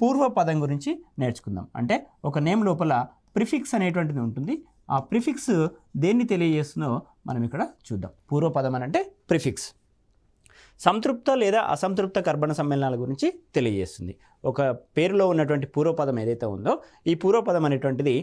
పూర్వ పదం గురించి నేర్చుకుందాం. అంటే ఒక నేమ్ లోపల ప్రిఫిక్స్ అనేటువంటిది ఉంటుంది. ఆ ప్రిఫిక్స్ దేన్ని తెలియజేస్తుందో మనం ఇక్కడ చూద్దాం. పూర్వపదం అని అంటే ప్రిఫిక్స్. సంతృప్త లేదా అసంతృప్త కర్బన సమ్మేళనాల గురించి తెలియజేస్తుంది. ఒక పేరులో ఉన్నటువంటి పూర్వపదం ఏదైతే ఉందో ఈ పూర్వపదం అనేటువంటిది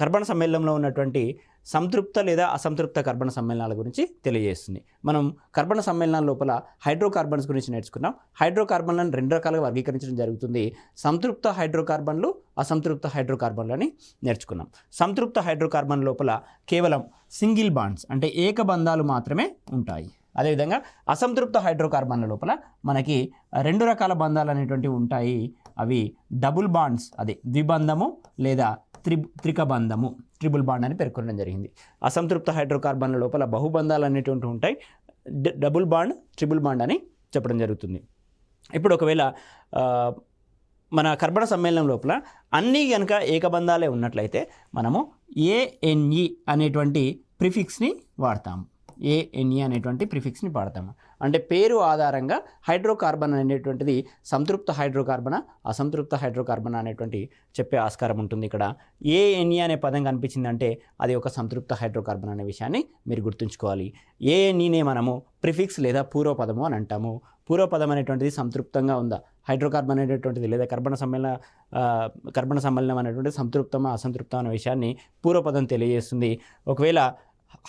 కర్బన సమ్మేళనంలో ఉన్నటువంటి సంతృప్త లేదా అసంతృప్త కర్బన సమ్మేళనాల గురించి తెలియజేస్తుంది. మనం కర్బన సమ్మేళనాల లోపల హైడ్రోకార్బన్స్ గురించి నేర్చుకున్నాం. హైడ్రోకార్బన్లను రెండు రకాలుగా వర్గీకరించడం జరుగుతుంది. సంతృప్త హైడ్రోకార్బన్లు అసంతృప్త హైడ్రోకార్బన్లు అని నేర్చుకున్నాం. సంతృప్త హైడ్రోకార్బన్ లోపల కేవలం సింగిల్ బాండ్స్ అంటే ఏకబంధాలు మాత్రమే ఉంటాయి. అదేవిధంగా అసంతృప్త హైడ్రోకార్బన్ల లోపల మనకి రెండు రకాల బంధాలు అనేటువంటివి ఉంటాయి. అవి డబుల్ బాండ్స్ అదే ద్విబంధము లేదా త్రి త్రిక ట్రిబుల్ బాండ్ అని పేర్కొనడం జరిగింది. అసంతృప్త హైడ్రోకార్బన్ల లోపల బహుబంధాలు అనేటువంటి ఉంటాయి. డబుల్ బాండ్ ట్రిబుల్ బాండ్ అని చెప్పడం జరుగుతుంది. ఇప్పుడు ఒకవేళ మన కర్బన సమ్మేళనం లోపల అన్నీ కనుక ఏకబంధాలే ఉన్నట్లయితే మనము ఏఎన్ఈ అనేటువంటి ప్రిఫిక్స్ని వాడతాము. ఏఎన్ఈ అనేటువంటి ప్రిఫిక్స్ని వాడతాము. అంటే పేరు ఆధారంగా హైడ్రోకార్బన్ అనేటువంటిది సంతృప్త హైడ్రోకార్బన అసంతృప్త హైడ్రోకార్బన్ అనేటువంటి చెప్పే ఆస్కారం ఉంటుంది ఇక్కడ. ఏఎన్ఈ అనే పదం కనిపించిందంటే అది ఒక సంతృప్త హైడ్రోకార్బన్ అనే విషయాన్ని మీరు గుర్తుంచుకోవాలి. ఏఎన్ఈనే మనము ప్రిఫిక్స్ లేదా పూర్వపదము అని అంటాము. పూర్వపదం అనేటువంటిది సంతృప్తంగా ఉందా? హైడ్రోకార్బన్ అనేటువంటిది లేదా కర్బన సమ్మేళన కర్బన సమ్మేళనం అనేటువంటిది సంతృప్తమా అసంతృప్తం అనే విషయాన్ని పూర్వపదం తెలియజేస్తుంది. ఒకవేళ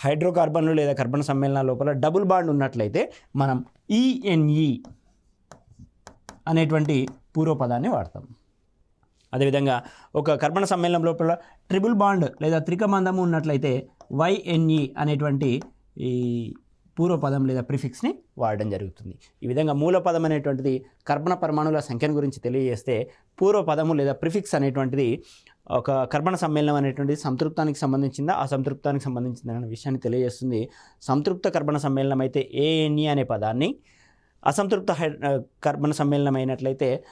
హైడ్రోకార్బన్లు లేదా కర్బన సమ్మేళనాల లోపల డబుల్ బాండ్ ఉన్నట్లయితే మనం ఈఎన్ఈ అనేటువంటి పూర్వపదాన్ని వాడతాం. అదేవిధంగా ఒక కర్బన సమ్మేళనం లోపల ట్రిబుల్ బాండ్ లేదా త్రికబంధము ఉన్నట్లయితే వైఎన్ఈ అనేటువంటి ఈ పూర్వపదం లేదా ప్రిఫిక్స్ని వాడడం జరుగుతుంది. ఈ విధంగా మూలపదం అనేటువంటిది కర్బన పరమాణువుల సంఖ్యను గురించి తెలియజేస్తే పూర్వపదము లేదా ప్రిఫిక్స్ అనేటువంటిది ఒక కర్మణ సమ్మేళనం అనేటువంటిది సంతృప్తానికి సంబంధించిందా అసంతృప్తానికి సంబంధించిందా అనే విషయాన్ని తెలియజేస్తుంది. సంతృప్త కర్మణ సమ్మేళనం అయితే ఏఎన్ఈ అనే పదాన్ని అసంతృప్త హై ఆ, సమ్మేళనం అయినట్లయితే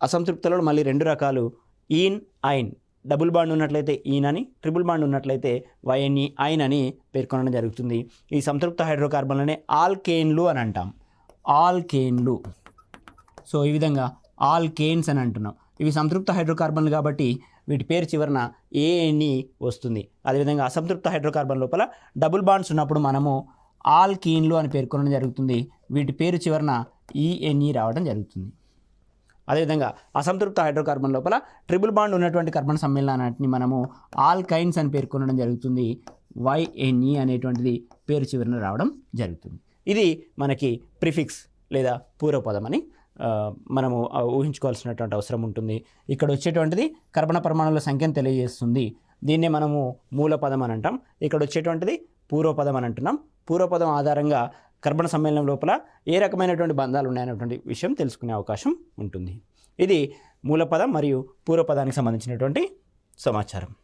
అసంతృప్తలో మళ్ళీ రెండు రకాలు ఈన్ ఐన్. డబుల్ బాండ్ ఉన్నట్లయితే ఈన్ అని ట్రిపుల్ బాండ్ ఉన్నట్లయితే వైఎన్ఈ ఐన్ అని పేర్కొనడం జరుగుతుంది. ఈ సంతృప్త హైడ్రోకార్బన్లనే ఆల్కేన్లు అని అంటాం. ఆల్కేన్లు. సో ఈ విధంగా ఆల్కేన్స్ అని అంటున్నాం. ఇవి సంతృప్త హైడ్రోకార్బన్లు కాబట్టి వీటి పేరు చివరన ఏఎన్ఈ వస్తుంది. అదేవిధంగా అసంతృప్త హైడ్రోకార్బన్ లోపల డబుల్ బాండ్స్ ఉన్నప్పుడు మనము ఆల్ కీన్లు అని పేర్కొనడం జరుగుతుంది. వీటి పేరు చివరన ఈఎన్ఈ రావడం జరుగుతుంది. అదేవిధంగా అసంతృప్త హైడ్రోకార్బన్ లోపల ట్రిపుల్ బాండ్ ఉన్నటువంటి కార్బన్ సమ్మేళనాన్ని మనము ఆల్కైన్స్ అని పేర్కొనడం జరుగుతుంది. వైఎన్ఈ అనేటువంటిది పేరు చివరన రావడం జరుగుతుంది. ఇది మనకి ప్రిఫిక్స్ లేదా పూర్వపదం అని మనము ఊహించుకోవాల్సినటువంటి అవసరం ఉంటుంది. ఇక్కడ వచ్చేటువంటిది కర్బన పరమాణుల సంఖ్యను తెలియజేస్తుంది. దీన్నే మనము మూలపదం అని అంటాం. ఇక్కడ వచ్చేటువంటిది పూర్వపదం అని అంటున్నాం. పూర్వపదం ఆధారంగా కర్బన సమ్మేళనం లోపల ఏ రకమైనటువంటి బంధాలు ఉన్నాయనేటువంటి విషయం తెలుసుకునే అవకాశం ఉంటుంది. ఇది మూలపదం మరియు పూర్వపదానికి సంబంధించినటువంటి సమాచారం.